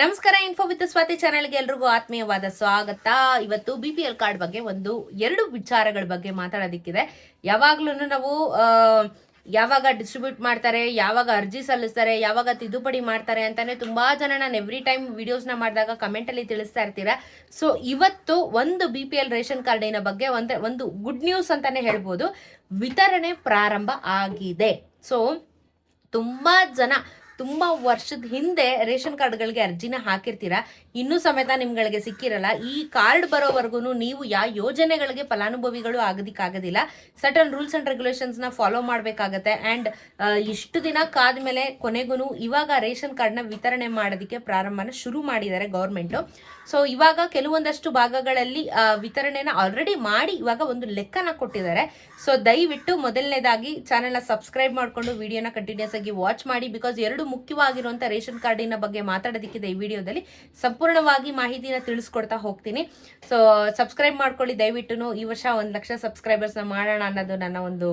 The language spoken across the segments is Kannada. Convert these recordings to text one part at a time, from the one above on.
ನಮಸ್ಕಾರ ಇನ್ಫೋ ವಿತ್ ಸ್ವಾತಿ ಚಾನೆಲ್ಗೆ ಎಲ್ರಿಗೂ ಆತ್ಮೀಯವಾದ ಸ್ವಾಗತ. ಇವತ್ತು ಬಿ ಪಿ ಎಲ್ ಕಾರ್ಡ್ ಬಗ್ಗೆ ಒಂದು, ಎರಡು ವಿಚಾರಗಳ ಬಗ್ಗೆ ಮಾತಾಡೋದಿಕ್ಕಿದೆ. ಯಾವಾಗ್ಲೂ ನಾವು ಯಾವಾಗ ಡಿಸ್ಟ್ರಿಬ್ಯೂಟ್ ಮಾಡ್ತಾರೆ, ಯಾವಾಗ ಅರ್ಜಿ ಸಲ್ಲಿಸ್ತಾರೆ, ಯಾವಾಗ ತಿದ್ದುಪಡಿ ಮಾಡ್ತಾರೆ ಅಂತಾನೆ ತುಂಬಾ ಜನ ನಾನು ಎವ್ರಿ ಟೈಮ್ ವಿಡಿಯೋಸ್ನ ಮಾಡಿದಾಗ ಕಮೆಂಟಲ್ಲಿ ತಿಳಿಸ್ತಾ ಇರ್ತೀರಾ. ಸೊ ಇವತ್ತು ಒಂದು ಬಿ ಪಿ ಎಲ್ ರೇಷನ್ ಕಾರ್ಡಿನ ಬಗ್ಗೆ ಒಂದು ಒಂದು ಗುಡ್ ನ್ಯೂಸ್ ಅಂತಾನೆ ಹೇಳ್ಬೋದು. ವಿತರಣೆ ಪ್ರಾರಂಭ ಆಗಿದೆ. ಸೊ ತುಂಬಾ ಜನ ತುಂಬಾ ವರ್ಷದ ಹಿಂದೆ ರೇಷನ್ ಕಾರ್ಡ್ಗಳಿಗೆ ಅರ್ಜಿನ ಹಾಕಿರ್ತೀರಾ? ಇನ್ನೂ ಸಮೇತ ನಿಮ್ಗಳಿಗೆ ಸಿಕ್ಕಿರಲ್ಲ. ಈ ಕಾರ್ಡ್ ಬರೋವರೆಗೂ ನೀವು ಯಾವ ಯೋಜನೆಗಳಿಗೆ ಫಲಾನುಭವಿಗಳು ಆಗೋದಿಕ್ಕಾಗೋದಿಲ್ಲ. ಸರ್ಟನ್ ರೂಲ್ಸ್ ಅಂಡ್ ರೆಗ್ಯುಲೇಷನ್ಸ್ನ ಫಾಲೋ ಮಾಡಬೇಕಾಗತ್ತೆ. ಅಂಡ್ ಇಷ್ಟು ದಿನ ಕಾದ್ಮೇಲೆ ಕೊನೆಗೂ ಇವಾಗ ರೇಷನ್ ಕಾರ್ಡ್ನ ವಿತರಣೆ ಮಾಡೋದಕ್ಕೆ ಪ್ರಾರಂಭನ ಶುರು ಮಾಡಿದ್ದಾರೆ ಗೌರ್ಮೆಂಟು. ಸೊ ಇವಾಗ ಕೆಲವೊಂದಷ್ಟು ಭಾಗಗಳಲ್ಲಿ ವಿತರಣೆನ ಆಲ್ರೆಡಿ ಮಾಡಿ ಇವಾಗ ಒಂದು ಲೆಕ್ಕನ ಕೊಟ್ಟಿದ್ದಾರೆ. ಸೊ ದಯವಿಟ್ಟು ಮೊದಲನೇದಾಗಿ ಚಾನೆಲ್ನ ಸಬ್ಸ್ಕ್ರೈಬ್ ಮಾಡಿಕೊಂಡು ವಿಡಿಯೋನ ಕಂಟಿನ್ಯೂಸ್ ಆಗಿ ವಾಚ್ ಮಾಡಿ ಬಿಕಾಸ್ ಎರಡು ಮುಖ್ಯವಾಗಿರುವಂಥ ರೇಷನ್ ಕಾರ್ಡಿನ ಬಗ್ಗೆ ಮಾತಾಡೋದಕ್ಕಿದೆ ಈ ವಿಡಿಯೋದಲ್ಲಿ. ಸಂಪೂರ್ಣವಾಗಿ ಮಾಹಿತಿನ ತಿಳಿಸ್ಕೊಡ್ತಾ ಹೋಗ್ತೀನಿ. ಸೊ ಸಬ್ಸ್ಕ್ರೈಬ್ ಮಾಡ್ಕೊಳ್ಳಿ. ದಯವಿಟ್ಟು ಈ ವರ್ಷ ಒಂದು ಲಕ್ಷ ಸಬ್ಸ್ಕ್ರೈಬರ್ಸ್ನ ಮಾಡೋಣ ಅನ್ನೋದು ನನ್ನ ಒಂದು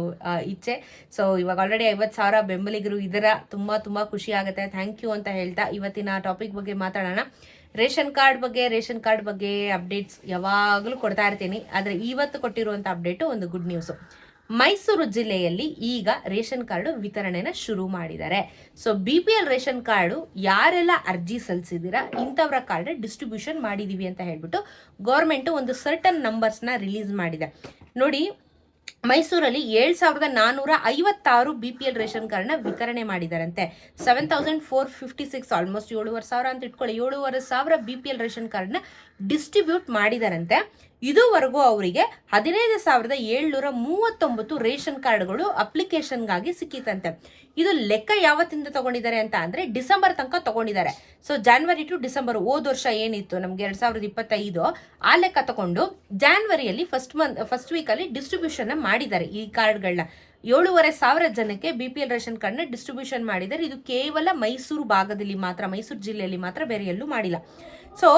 ಇಚ್ಛೆ. ಸೊ ಇವಾಗ ಆಲ್ರೆಡಿ ಐವತ್ತು ಸಾವಿರ ಬೆಂಬಲಿಗರು ಇದರ. ತುಂಬ ತುಂಬ ಖುಷಿ ಆಗುತ್ತೆ. ಥ್ಯಾಂಕ್ ಯು ಅಂತ ಹೇಳ್ತಾ ಇವತ್ತಿನ ಟಾಪಿಕ್ ಬಗ್ಗೆ ಮಾತಾಡೋಣ. ರೇಷನ್ ಕಾರ್ಡ್ ಬಗ್ಗೆ, ರೇಷನ್ ಕಾರ್ಡ್ ಬಗ್ಗೆ ಅಪ್ಡೇಟ್ಸ್ ಯಾವಾಗಲೂ ಕೊಡ್ತಾ ಇರ್ತೀನಿ. ಆದರೆ ಇವತ್ತು ಕೊಟ್ಟಿರುವಂಥ ಅಪ್ಡೇಟು ಒಂದು ಗುಡ್ ನ್ಯೂಸು ಮೈಸೂರು ಜಿಲ್ಲೆಯಲ್ಲಿ ಈಗ ರೇಷನ್ ಕಾರ್ಡು ವಿತರಣೆನ ಶುರು ಮಾಡಿದ್ದಾರೆ. So B P L ration card ಯಾರೆಲ್ಲ ಅರ್ಜಿ ಸಲ್ಲಿಸಿದ್ದೀರಾ, ಇಂಥವರ ಕಾರ್ಡ್ ಡಿಸ್ಟ್ರಿಬ್ಯೂಷನ್ ಮಾಡಿದೀವಿ ಅಂತ ಹೇಳ್ಬಿಟ್ಟು ಗೌರ್ಮೆಂಟು ಒಂದು ಸರ್ಟನ್ ನಂಬರ್ಸ್ನ ರಿಲೀಸ್ ಮಾಡಿದೆ. ನೋಡಿ, ಮೈಸೂರಲ್ಲಿ ಏಳು ಸಾವಿರದ ನಾನ್ನೂರ ಐವತ್ತಾರು ಬಿ ಪಿ ಎಲ್ ರೇಷನ್ ಕಾರ್ಡ್ನ ವಿತರಣೆ ಮಾಡಿದಾರಂತೆ. Seven thousand four fifty six, almost ಏಳುವರೆ ಸಾವಿರ ಅಂತ ಇಟ್ಕೊಳ್ಳಿ, ಏಳುವರೆ ಸಾವಿರ ಬಿ ಪಿ ಎಲ್ ರೇಷನ್ ಕಾರ್ಡ್ನ ಡಿಸ್ಟ್ರಿಬ್ಯೂಟ್ ಮಾಡಿದಾರಂತೆ. ಇದುವರೆಗೂ ಅವರಿಗೆ ಹದಿನೈದು ಸಾವಿರದ ಏಳ್ನೂರ ಮೂವತ್ತೊಂಬತ್ತು ರೇಷನ್ ಕಾರ್ಡ್ಗಳು ಅಪ್ಲಿಕೇಶನ್ಗಾಗಿ ಸಿಕ್ಕಿತಂತೆ. ಇದು ಲೆಕ್ಕ ಯಾವತ್ತಿಂದ ತಗೊಂಡಿದ್ದಾರೆ ಅಂತ ಅಂದರೆ ಡಿಸೆಂಬರ್ ತನಕ ತಗೊಂಡಿದ್ದಾರೆ. ಸೊ ಜಾನ್ವರಿ ಟು ಡಿಸೆಂಬರ್ ಹೋದ ವರ್ಷ ಏನಿತ್ತು ನಮ್ಗೆ ಎರಡು ಸಾವಿರದ ಇಪ್ಪತ್ತೈದು, ಆ ಲೆಕ್ಕ ತಗೊಂಡು ಜಾನ್ವರಿಯಲ್ಲಿ ಫಸ್ಟ್ ಮಂತ್ ಫಸ್ಟ್ ವೀಕಲ್ಲಿ ಡಿಸ್ಟ್ರಿಬ್ಯೂಷನ್ ಮಾಡಿದ್ದಾರೆ ಈ ಕಾರ್ಡ್ಗಳನ್ನ ಏಳುವರೆ ಸಾವಿರ ಜನಕ್ಕೆ ಬಿ ಪಿ ಎಲ್ ರೇಷನ್ ಕಾರ್ಡ್ನ ಡಿಸ್ಟ್ರಿಬ್ಯೂಷನ್ ಮಾಡಿದ್ದಾರೆ. ಇದು ಕೇವಲ ಮೈಸೂರು ಭಾಗದಲ್ಲಿ ಮಾತ್ರ, ಮೈಸೂರು ಜಿಲ್ಲೆಯಲ್ಲಿ ಮಾತ್ರ ಬೇರೆ ಎಲ್ಲೂ ಮಾಡಿಲ್ಲ. ಸೊ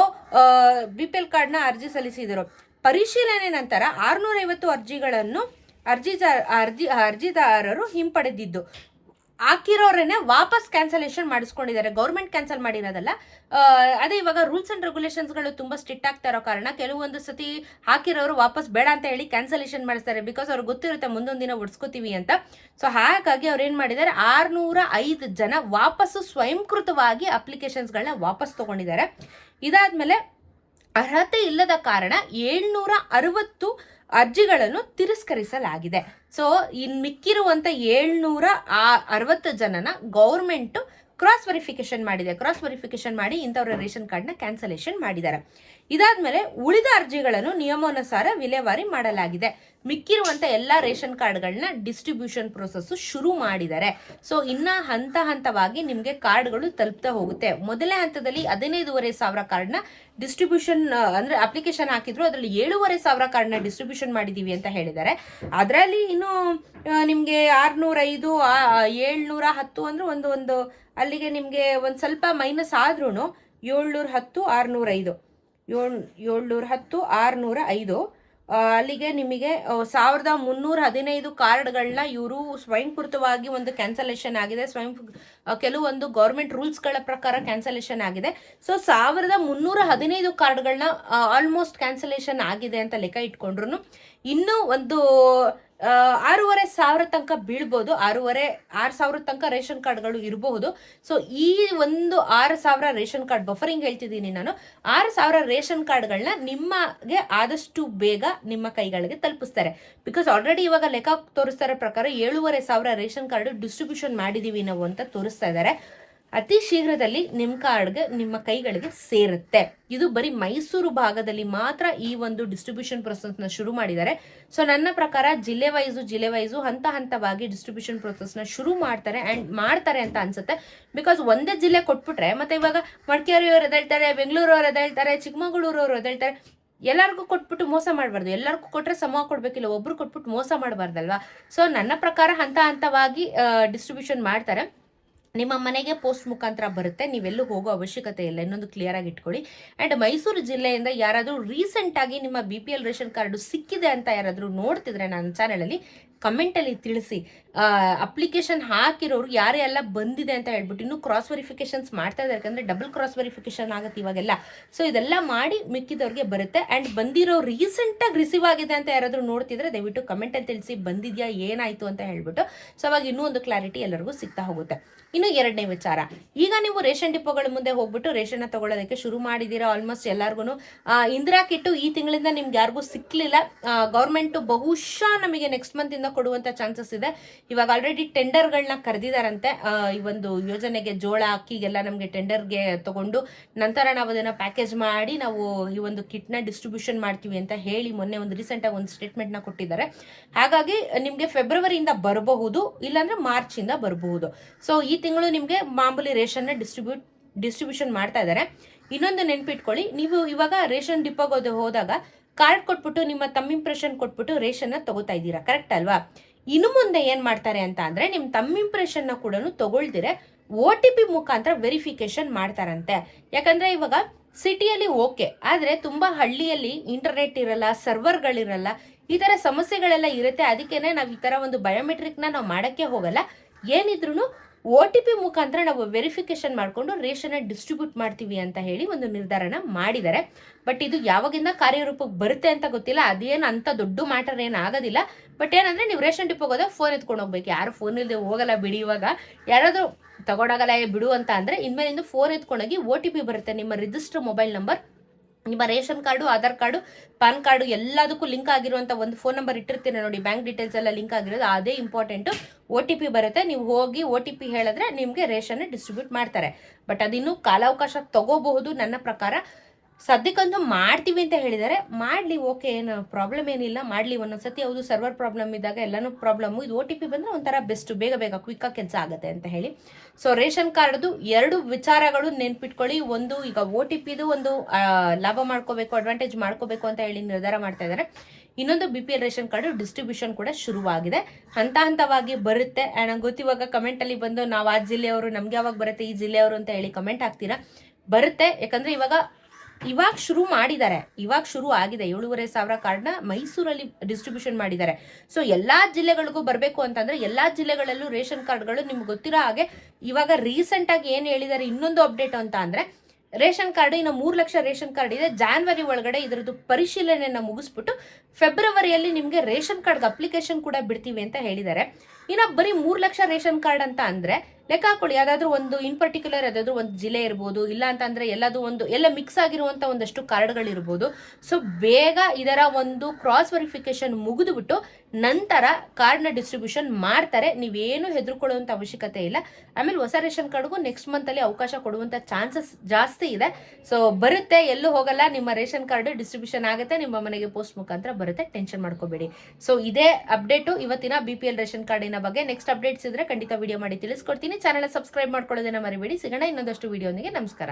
ಬಿ ಪಿ ಎಲ್ ಕಾರ್ಡ್ನ ಅರ್ಜಿ ಸಲ್ಲಿಸಿದರು. ಪರಿಶೀಲನೆ ನಂತರ ಆರುನೂರೈವತ್ತು ಅರ್ಜಿಗಳನ್ನು ಅರ್ಜಿದಾರ ಅರ್ಜಿ ಅರ್ಜಿದಾರರು ಹಿಂಪಡೆದಿದ್ದು. ಹಾಕಿರೋರನ್ನೇ ವಾಪಸ್ ಕ್ಯಾನ್ಸಲೇಷನ್ ಮಾಡಿಸ್ಕೊಂಡಿದ್ದಾರೆ. ಗೌರ್ಮೆಂಟ್ ಕ್ಯಾನ್ಸಲ್ ಮಾಡಿರೋದಲ್ಲ. ಅದೇ ಇವಾಗ ರೂಲ್ಸ್ ಅಂಡ್ ರೆಗ್ಯುಲೇಷನ್ಸ್ಗಳು ತುಂಬಾ ಸ್ಟ್ರಿಕ್ಟ್ ಆಗ್ತಾ ಇರೋ ಕಾರಣ ಕೆಲವೊಂದು ಸತಿ ಹಾಕಿರೋರು ವಾಪಸ್ ಬೇಡ ಅಂತ ಹೇಳಿ ಕ್ಯಾನ್ಸಲೇಷನ್ ಮಾಡಿಸ್ತಾರೆ. ಬಿಕಾಸ್ ಅವ್ರಿಗೆ ಗೊತ್ತಿರುತ್ತೆ ಮುಂದೊಂದು ದಿನ ಉಡ್ಸ್ಕೋತೀವಿ ಅಂತ. ಸೊ ಹಾಗಾಗಿ ಅವ್ರು ಏನು ಮಾಡಿದ್ದಾರೆ? ಆರ್ನೂರ ಐದು ಜನ ವಾಪಸ್ಸು ಸ್ವಯಂಕೃತವಾಗಿ ಅಪ್ಲಿಕೇಶನ್ಸ್ಗಳನ್ನ ವಾಪಸ್ ತಗೊಂಡಿದ್ದಾರೆ. ಇದಾದ್ಮೇಲೆ ಅರ್ಹತೆ ಇಲ್ಲದ ಕಾರಣ ಏಳ್ನೂರ ಅರವತ್ತು ಅರ್ಜಿಗಳನ್ನು ತಿರಸ್ಕರಿಸಲಾಗಿದೆ. ಸೊ ಇನ್ ಮಿಕ್ಕಿರುವಂತ ಏಳ್ನೂರ ಅರವತ್ತು ಜನನ ಗೌರ್ಮೆಂಟ್ ಕ್ರಾಸ್ ವೆರಿಫಿಕೇಶನ್ ಮಾಡಿದೆ. ಕ್ರಾಸ್ ವೆರಿಫಿಕೇಶನ್ ಮಾಡಿ ಇಂಥವ್ರ ರೇಷನ್ ಕಾರ್ಡ್ನ ಕ್ಯಾನ್ಸಲೇಷನ್ ಮಾಡಿದ್ದಾರೆ. ಇದಾದ್ಮೇಲೆ ಉಳಿದ ಅರ್ಜಿಗಳನ್ನು ನಿಯಮಾನುಸಾರ ವಿಲೇವಾರಿ ಮಾಡಲಾಗಿದೆ. ಮಿಕ್ಕಿರುವಂತ ಎಲ್ಲ ರೇಷನ್ ಕಾರ್ಡ್ಗಳನ್ನ ಡಿಸ್ಟ್ರಿಬ್ಯೂಷನ್ ಪ್ರೊಸೆಸ್ ಶುರು ಮಾಡಿದ್ದಾರೆ. ಸೊ, ಇನ್ನ ಹಂತ ಹಂತವಾಗಿ ನಿಮಗೆ ಕಾರ್ಡ್ಗಳು ತಲುಪ್ತಾ ಹೋಗುತ್ತೆ. ಮೊದಲನೇ ಹಂತದಲ್ಲಿ ಹದಿನೈದೂವರೆ ಸಾವಿರ ಕಾರ್ಡ್ನ ಡಿಸ್ಟ್ರಿಬ್ಯೂಷನ್ ಅಂದ್ರೆ ಅಪ್ಲಿಕೇಶನ್ ಹಾಕಿದ್ರು, ಅದರಲ್ಲಿ ಏಳೂವರೆ ಸಾವಿರ ಕಾರ್ಡ್ನ ಡಿಸ್ಟ್ರಿಬ್ಯೂಷನ್ ಮಾಡಿದೀವಿ ಅಂತ ಹೇಳಿದ್ದಾರೆ. ಅದರಲ್ಲಿ ಇನ್ನು ನಿಮಗೆ ನಿಮ್ಗೆ ಆರ್ನೂರ ಐದು ಏಳ್ನೂರ ಹತ್ತು ಅಂದ್ರೆ ಒಂದು ಒಂದು ಅಲ್ಲಿಗೆ ನಿಮಗೆ ಒಂದು ಸ್ವಲ್ಪ ಮೈನಸ್ ಆದ್ರೂ ಏಳ್ನೂರ ಹತ್ತು ಆರ್ನೂರ ಐದು ಏಳ್ ಏಳ್ನೂರ ಹತ್ತು, ಆರ್ನೂರ ಐದು. ಅಲ್ಲಿಗೆ ನಿಮಗೆ ಸಾವಿರದ ಮುನ್ನೂರ ಹದಿನೈದು ಕಾರ್ಡ್ಗಳನ್ನ ಇವರು ಸ್ವಯಂಕೃತವಾಗಿ ಒಂದು ಕ್ಯಾನ್ಸಲೇಷನ್ ಆಗಿದೆ. ಸ್ವಯಂ ಕೆಲವೊಂದು ಗೌರ್ಮೆಂಟ್ ರೂಲ್ಸ್ಗಳ ಪ್ರಕಾರ ಕ್ಯಾನ್ಸಲೇಷನ್ ಆಗಿದೆ. ಸೊ ಸಾವಿರದ ಮುನ್ನೂರ ಹದಿನೈದು ಕಾರ್ಡ್ಗಳನ್ನ ಆಲ್ಮೋಸ್ಟ್ ಕ್ಯಾನ್ಸಲೇಷನ್ ಆಗಿದೆ ಅಂತ ಲೆಕ್ಕ ಇಟ್ಕೊಂಡ್ರು ಇನ್ನೂ ಒಂದು ಆರೂವರೆ ಸಾವಿರ ತನಕ ಬೀಳ್ಬೋದು. ಆರೂವರೆ, ಆರು ಸಾವಿರ ತನಕ ರೇಷನ್ ಕಾರ್ಡ್ಗಳು ಇರಬಹುದು ಸೊ, ಈ ಒಂದು ಆರು ಸಾವಿರ ರೇಷನ್ ಕಾರ್ಡ್ ಬಫರಿಂಗ್ ಹೇಳ್ತಿದ್ದೀನಿ ನಾನು. ಆರು ಸಾವಿರ ರೇಷನ್ ಕಾರ್ಡ್ಗಳನ್ನ ನಿಮಗೆ ಆದಷ್ಟು ಬೇಗ ನಿಮ್ಮ ಕೈಗಳಿಗೆ ತಲುಪಿಸ್ತಾರೆ. ಬಿಕಾಸ್ ಆಲ್ರೆಡಿ ಇವಾಗ ಲೆಕ್ಕ ತೋರಿಸ್ತಾ ಇರೋ ಪ್ರಕಾರ ಏಳುವರೆ ಸಾವಿರ ರೇಷನ್ ಕಾರ್ಡ್ ಡಿಸ್ಟ್ರಿಬ್ಯೂಷನ್ ಮಾಡಿದೀವಿ ನಾವು ಅಂತ ತೋರಿಸ್ತಾ ಇದ್ದಾರೆ. ಅತಿ ಶೀಘ್ರದಲ್ಲಿ ನಿಮ್ಮ ಕಾರ್ಡ್ಗೆ, ನಿಮ್ಮ ಕೈಗಳಿಗೆ ಸೇರುತ್ತೆ. ಇದು ಬರೀ ಮೈಸೂರು ಭಾಗದಲ್ಲಿ ಮಾತ್ರ ಈ ಒಂದು ಡಿಸ್ಟ್ರಿಬ್ಯೂಷನ್ ಪ್ರೊಸೆಸ್ನ ಶುರು ಮಾಡಿದ್ದಾರೆ. ಸೊ ನನ್ನ ಪ್ರಕಾರ ಜಿಲ್ಲೆ ವೈಸು ಜಿಲ್ಲೆ ವೈಸು ಹಂತ ಹಂತವಾಗಿ ಡಿಸ್ಟ್ರಿಬ್ಯೂಷನ್ ಪ್ರೊಸೆಸ್ನ ಶುರು ಮಾಡ್ತಾರೆ ಆ್ಯಂಡ್ ಮಾಡ್ತಾರೆ ಅಂತ ಅನ್ಸುತ್ತೆ. ಬಿಕಾಸ್ ಒಂದೇ ಜಿಲ್ಲೆ ಕೊಟ್ಬಿಟ್ರೆ, ಮತ್ತೆ ಇವಾಗ ಮಡಿಕೇರಿಯವ್ರು ಎದೇಳ್ತಾರೆ ಬೆಂಗಳೂರವ್ರು ಎದ್ದೇಳ್ತಾರೆ ಚಿಕ್ಕಮಗಳೂರವ್ರು ಎದೇಳ್ತಾರೆ ಎಲ್ಲರಿಗೂ ಕೊಟ್ಬಿಟ್ಟು ಮೋಸ ಮಾಡಬಾರ್ದು. ಎಲ್ಲರಿಗೂ ಕೊಟ್ಟರೆ ಸಮ ಕೊಡಬೇಕಿಲ್ಲ, ಒಬ್ರು ಕೊಟ್ಬಿಟ್ಟು ಮೋಸ ಮಾಡಬಾರ್ದಲ್ವಾ? ಸೊ ನನ್ನ ಪ್ರಕಾರ ಹಂತ ಹಂತವಾಗಿ ಡಿಸ್ಟ್ರಿಬ್ಯೂಷನ್ ಮಾಡ್ತಾರೆ. ನಿಮ್ಮ ಮನೆಗೆ ಪೋಸ್ಟ್ ಮುಖಾಂತರ ಬರುತ್ತೆ, ನೀವೆಲ್ಲೂ ಹೋಗೋ ಅವಶ್ಯಕತೆ ಇಲ್ಲ. ಇನ್ನೊಂದು ಕ್ಲಿಯರ್ ಆಗಿ ಇಟ್ಕೊಳ್ಳಿ. ಅಂಡ್ ಮೈಸೂರು ಜಿಲ್ಲೆಯಿಂದ ಯಾರಾದರೂ ರೀಸೆಂಟ್ ಆಗಿ ನಿಮ್ಮ B P L ration card ಸಿಕ್ಕಿದೆ ಅಂತ ಯಾರಾದರೂ ನೋಡ್ತಿದ್ರೆ ನನ್ನ ಚಾನಲಲ್ಲಿ ಕಮೆಂಟಲ್ಲಿ ತಿಳಿಸಿ ಅಪ್ಲಿಕೇಶನ್ ಹಾಕಿರೋರು ಯಾರೆಲ್ಲ ಬಂದಿದೆ ಅಂತ ಹೇಳ್ಬಿಟ್ಟು ಇನ್ನು ಕ್ರಾಸ್ ವೆರಿಫಿಕೇಶನ್ಸ್ ಮಾಡ್ತಾ ಇದ್ದಾರೆ. ಯಾಕಂದರೆ ಡಬಲ್ ಕ್ರಾಸ್ ವೆರಿಫಿಕೇಶನ್ ಆಗುತ್ತೆ ಇವಾಗೆಲ್ಲ. ಸೊ ಇದೆಲ್ಲ ಮಾಡಿ ಮಿಕ್ಕಿದವ್ರಿಗೆ ಬರುತ್ತೆ. ಆ್ಯಂಡ್ ಬಂದಿರೋ ರೀಸೆಂಟಾಗಿ ರಿಸೀವ್ ಆಗಿದೆ ಅಂತ ಯಾರಾದರೂ ನೋಡ್ತಿದ್ರೆ ದಯವಿಟ್ಟು ಕಮೆಂಟಲ್ಲಿ ತಿಳಿಸಿ ಬಂದಿದೆಯಾ, ಏನಾಯಿತು ಅಂತ ಹೇಳ್ಬಿಟ್ಟು ಸೊ, ಅವಾಗ ಇನ್ನೂ ಒಂದು ಕ್ಲಾರಿಟಿ ಎಲ್ಲರಿಗೂ ಸಿಗ್ತಾ ಹೋಗುತ್ತೆ. ಇನ್ನು ಎರಡನೇ ವಿಚಾರ. ಈಗ ನೀವು ರೇಷನ್ ಡಿಪೋಗಳ ಮುಂದೆ ಹೋಗ್ಬಿಟ್ಟು ರೇಷನ್ನ ತಗೊಳ್ಳೋದಕ್ಕೆ ಶುರು ಮಾಡಿದ್ದೀರಾ ಆಲ್ಮೋಸ್ಟ್ ಎಲ್ಲರಿಗೂ ಇಂದಿರಾ ಕಿಟ್ಟು ಈ ತಿಂಗಳಿಂದ ನಿಮ್ಗೆ ಯಾರಿಗೂ ಸಿಕ್ಕಲಿಲ್ಲ ಗೌರ್ಮೆಂಟು ಬಹುಶಃ ನಮಗೆ ನೆಕ್ಸ್ಟ್ ಮಂತಿಂದ ಕೊಡುವಂಥ ಚಾನ್ಸಸ್ ಇದೆ. ಇವಾಗ ಆಲ್ರೆಡಿ ಟೆಂಡರ್ಗಳನ್ನ ಕರೆದಿದ್ದಾರಂತೆ ಆ, ಈ ಒಂದು ಯೋಜನೆಗೆ ಜೋಳ ಅಕ್ಕಿಗೆಲ್ಲ ನಮಗೆ ಟೆಂಡರ್ಗೆ ತಗೊಂಡು ನಂತರ ನಾವು ಅದನ್ನ ಪ್ಯಾಕೇಜ್ ಮಾಡಿ ನಾವು ಈ ಒಂದು ಕಿಟ್ನ ಡಿಸ್ಟ್ರಿಬ್ಯೂಷನ್ ಮಾಡ್ತೀವಿ ಅಂತ ಹೇಳಿ ಮೊನ್ನೆ ಒಂದು ರೀಸೆಂಟಾಗಿ ಒಂದು ಸ್ಟೇಟ್ಮೆಂಟ್ನ ಕೊಟ್ಟಿದ್ದಾರೆ. ಹಾಗಾಗಿ ನಿಮಗೆ ಫೆಬ್ರವರಿಯಿಂದ ಬರಬಹುದು ಇಲ್ಲಾಂದ್ರೆ ಮಾರ್ಚಿಂದ ಬರಬಹುದು. ಸೊ ಈ ತಿಂಗಳು ನಿಮಗೆ ಮಾಮೂಲಿ ರೇಷನ್ನ ಡಿಸ್ಟ್ರಿಬ್ಯೂಟ್ ಡಿಸ್ಟ್ರಿಬ್ಯೂಷನ್ ಮಾಡ್ತಾ ಇದ್ದಾರೆ. ಇನ್ನೊಂದು ನೆನ್ಪಿಟ್ಕೊಳ್ಳಿ ನೀವು ಇವಾಗ ರೇಷನ್ ಡಿಪೋಗೋದು ಹೋದಾಗ ಕಾರ್ಡ್ ಕೊಟ್ಬಿಟ್ಟು, ನಿಮ್ಮ ತಮ್ಮ ಇಂಪ್ರೆಷನ್ ಕೊಟ್ಬಿಟ್ಟು ರೇಷನ್ನ ತಗೋತಾ ಇದ್ದೀರಾ? ಕರೆಕ್ಟ್ ಅಲ್ವಾ? ಇನ್ನು ಮುಂದೆ ಏನು ಮಾಡ್ತಾರೆ ಅಂತ ಅಂದರೆ ನಿಮ್ಮ ತಮ್ಮ ಇಂಪ್ರೆಷನ್ನ ಕೂಡ ತಗೊಳ್ದಿರೆ ಓ ಟಿ ಪಿ ಮುಖಾಂತರ ವೆರಿಫಿಕೇಶನ್ ಮಾಡ್ತಾರಂತೆ. ಯಾಕಂದರೆ ಇವಾಗ ಸಿಟಿಯಲ್ಲಿ ಓಕೆ, ಆದರೆ ತುಂಬ ಹಳ್ಳಿಯಲ್ಲಿ ಇಂಟರ್ನೆಟ್ ಇರಲ್ಲ ಸರ್ವರ್ಗಳಿರಲ್ಲ ಈ ಥರ ಸಮಸ್ಯೆಗಳೆಲ್ಲ ಇರುತ್ತೆ. ಅದಕ್ಕೇನೆ ನಾವು ಈ ಥರ ಒಂದು ಬಯೋಮೆಟ್ರಿಕ್ನ ನಾವು ಮಾಡೋಕ್ಕೆ ಹೋಗಲ್ಲ. ಏನಿದ್ರು ಒ ಟಿ ಪಿ ಮುಖಾಂತರ ನಾವು ವೆರಿಫಿಕೇಶನ್ ಮಾಡಿಕೊಂಡು ರೇಷನ್ನ ಡಿಸ್ಟ್ರಿಬ್ಯೂಟ್ ಮಾಡ್ತೀವಿ ಅಂತ ಹೇಳಿ ಒಂದು ನಿರ್ಧಾರನ ಮಾಡಿದ್ದಾರೆ. ಬಟ್ ಇದು ಯಾವಾಗಿಂದ ಕಾರ್ಯರೂಪಕ್ಕೆ ಬರುತ್ತೆ ಅಂತ ಗೊತ್ತಿಲ್ಲ. ಅದೇನು ಅಂತ ದೊಡ್ಡ ಮ್ಯಾಟರ್ ಏನು ಆಗೋದಿಲ್ಲ. ಬಟ್ ಏನಂದ್ರೆ ನೀವು ರೇಷನ್ ಡಿಪೋಗೆ ಹೋದಾಗ ಫೋನ್ ಎತ್ಕೊಂಡು ಹೋಗ್ಬೇಕು. ಯಾರು ಫೋನ್ ಇಲ್ಲದೆ ಹೋಗಲ್ಲ ಬಿಡಿ ಇವಾಗ. ಯಾರಾದರೂ ತಗೊಂಡಾಗಲ್ಲ ಬಿಡು ಅಂತ ಅಂದರೆ ಇನ್ಮೇಲಿಂದ ಫೋನ್ ಎತ್ಕೊಂಡೋಗಿ ಒ ಟಿ ಪಿ ಬರುತ್ತೆ. ನಿಮ್ಮ ರಿಜಿಸ್ಟರ್ ಮೊಬೈಲ್ ನಂಬರ್ ನಿಮ್ಮ ration card, Aadhaar card, PAN card ಎಲ್ಲದಕ್ಕೂ ಲಿಂಕ್ ಆಗಿರುವಂಥ ಒಂದು ಫೋನ್ ನಂಬರ್ ಇಟ್ಟಿರ್ತೀನಿ ನೋಡಿ. ಬ್ಯಾಂಕ್ ಡೀಟೇಲ್ಸ್ ಎಲ್ಲ ಲಿಂಕ್ ಆಗಿರೋದು, ಅದೇ ಇಂಪಾರ್ಟೆಂಟು. ಒ ಟಿ ಪಿ ಬರುತ್ತೆ, ನೀವು ಹೋಗಿ ಒ ಟಿ ಪಿ ಹೇಳಿದ್ರೆ ನಿಮಗೆ ರೇಷನ್ ಡಿಸ್ಟ್ರಿಬ್ಯೂಟ್ ಮಾಡ್ತಾರೆ. ಬಟ್ ಅದಿನ್ನೂ ಕಾಲಾವಕಾಶ ತಗೋಬಹುದು ನನ್ನ ಪ್ರಕಾರ. ಸದ್ಯಕ್ಕಂತೂ ಮಾಡ್ತೀವಿ ಅಂತ ಹೇಳಿದ್ದಾರೆ. ಮಾಡಲಿ, ಓಕೆ, ಏನು ಪ್ರಾಬ್ಲಮ್ ಏನಿಲ್ಲ. ಮಾಡಲಿ ಒಂದೊಂದ್ಸತಿ, ಹೌದು ಸರ್ವರ್ ಪ್ರಾಬ್ಲಮ್ ಇದ್ದಾಗ ಎಲ್ಲನೂ ಪ್ರಾಬ್ಲಮ್ಮು ಇದು ಒ ಟಿ ಪಿ ಬಂದರೆ ಒಂಥರ ಬೆಸ್ಟ್ ಬೇಗ ಬೇಗ ಕ್ವಿಕ್ಕಾಗಿ ಕೆಲಸ ಆಗುತ್ತೆ ಅಂತ ಹೇಳಿ. ಸೊ ರೇಷನ್ ಕಾರ್ಡ್ದು ಎರಡು ವಿಚಾರಗಳು ನೆನ್ಪಿಟ್ಕೊಳ್ಳಿ. ಒಂದು, ಈಗ ಒ ಟಿ ಪಿದು ಒಂದು ಲಾಭ ಮಾಡ್ಕೋಬೇಕು ಅಡ್ವಾಂಟೇಜ್ ಮಾಡ್ಕೋಬೇಕು ಅಂತ ಹೇಳಿ ನಿರ್ಧಾರ ಮಾಡ್ತಾ ಇದ್ದಾರೆ. ಇನ್ನೊಂದು B P L ration card distribution ಕೂಡ ಶುರುವಾಗಿದೆ. ಹಂತ ಹಂತವಾಗಿ ಬರುತ್ತೆ. ನಂಗೆ ಗೊತ್ತಿವಾಗ ಕಮೆಂಟಲ್ಲಿ ಬಂದು ನಾವು ಆ ಜಿಲ್ಲೆಯವರು, ನಮ್ಗೆ ಯಾವಾಗ ಬರುತ್ತೆ ಈ ಜಿಲ್ಲೆಯವರು ಅಂತ ಹೇಳಿ ಕಮೆಂಟ್ ಹಾಕ್ತೀರಾ? ಬರುತ್ತೆ. ಯಾಕಂದರೆ ಇವಾಗ ಇವಾಗ ಶುರು ಮಾಡಿದ್ದಾರೆ. ಇವಾಗ ಶುರು ಆಗಿದೆ. ಏಳುವರೆ ಸಾವಿರ ಕಾರ್ಡ್ನ ಮೈಸೂರಲ್ಲಿ ಡಿಸ್ಟ್ರಿಬ್ಯೂಷನ್ ಮಾಡಿದ್ದಾರೆ. ಸೊ ಎಲ್ಲಾ ಜಿಲ್ಲೆಗಳಿಗೂ ಬರಬೇಕು ಅಂತಂದ್ರೆ ಎಲ್ಲಾ ಜಿಲ್ಲೆಗಳಲ್ಲೂ ರೇಷನ್ ಕಾರ್ಡ್ಗಳು ನಿಮ್ಗೆ ಗೊತ್ತಿರೋ ಹಾಗೆ ಇವಾಗ ರೀಸೆಂಟ್ ಆಗಿ ಏನು ಹೇಳಿದ್ದಾರೆ ಇನ್ನೊಂದು ಅಪ್ಡೇಟ್ ಅಂತ ಅಂದ್ರೆ ರೇಷನ್ ಕಾರ್ಡ್ ಇನ್ನು ಮೂರು ಲಕ್ಷ ರೇಷನ್ ಕಾರ್ಡ್ ಇದೆ. ಜಾನ್ವರಿ ಒಳಗಡೆ ಇದರದ್ದು ಪರಿಶೀಲನೆಯನ್ನು ಮುಗಿಸ್ಬಿಟ್ಟು ಫೆಬ್ರವರಿಯಲ್ಲಿ ನಿಮಗೆ ರೇಷನ್ ಕಾರ್ಡ್ಗೆ ಅಪ್ಲಿಕೇಶನ್ ಕೂಡ ಬಿಡ್ತೀವಿ ಅಂತ ಹೇಳಿದ್ದಾರೆ. ಇನ್ನು ಬರೀ ಮೂರು ಲಕ್ಷ ರೇಷನ್ ಕಾರ್ಡ್ ಅಂತ ಅಂದ್ರೆ ಲೆಕ್ಕ ಹಾಕೊಳ್ಳಿ. ಯಾವುದಾದ್ರೂ ಒಂದು ಇನ್ ಪರ್ಟಿಕ್ಯುಲರ್ ಯಾವ್ದಾದ್ರು ಒಂದು ಜಿಲ್ಲೆ ಇರ್ಬೋದು, ಇಲ್ಲ ಅಂತಂದರೆ ಎಲ್ಲದು ಒಂದು, ಎಲ್ಲ ಮಿಕ್ಸ್ ಆಗಿರುವಂತ ಒಂದಷ್ಟು ಕಾರ್ಡ್ಗಳಿರ್ಬೋದು. ಸೊ ಬೇಗ ಇದರ ಒಂದು ಕ್ರಾಸ್ ವೆರಿಫಿಕೇಶನ್ ಮುಗಿದುಬಿಟ್ಟು ನಂತರ ಕಾರ್ಡ್ನ ಡಿಸ್ಟ್ರಿಬ್ಯೂಷನ್ ಮಾಡ್ತಾರೆ. ನೀವೇನು ಹೆದರ್ಕೊಳ್ಳುವಂಥ ಅವಶ್ಯಕತೆ ಇಲ್ಲ. ಆಮೇಲೆ ಹೊಸ ರೇಷನ್ ಕಾರ್ಡ್ಗೂ ನೆಕ್ಸ್ಟ್ ಮಂತಲ್ಲಿ ಅವಕಾಶ ಕೊಡುವಂಥ ಚಾನ್ಸಸ್ ಜಾಸ್ತಿ ಇದೆ. ಸೊ ಬರುತ್ತೆ, ಎಲ್ಲೂ ಹೋಗಲ್ಲ. ನಿಮ್ಮ ರೇಷನ್ ಕಾರ್ಡ್ ಡಿಸ್ಟ್ರಿಬ್ಯೂಷನ್ ಆಗುತ್ತೆ, ನಿಮ್ಮ ಮನೆಗೆ ಪೋಸ್ಟ್ ಮುಖಾಂತರ ಬರುತ್ತೆ. ಟೆನ್ಷನ್ ಮಾಡ್ಕೋಬೇಡಿ. ಸೊ ಇದೇ ಅಪ್ಡೇಟು ಇವತ್ತಿನ ಬಿ ಪಿ ಎಲ್ ರೇಷನ್ ಕಾರ್ಡಿನ ಬಗ್ಗೆ. ನೆಕ್ಸ್ಟ್ ಅಪ್ಡೇಟ್ಸ್ ಇದ್ರೆ ಖಂಡಿತ ವಿಡಿಯೋ ಮಾಡಿ ತಿಳಿಸ್ಕೊಡ್ತೀನಿ. ಚಾನಲ್ ಸಬ್ಸ್ಕ್ರೈಬ್ ಮಾಡ್ಕೊಳ್ಳೋದನ್ನ ಮರಿಬೇಡಿ. ಸಿಗೋಣ ಇನ್ನೊಂದಷ್ಟು ವಿಡಿಯೋನಿಗೆ ನಮಸ್ಕಾರ.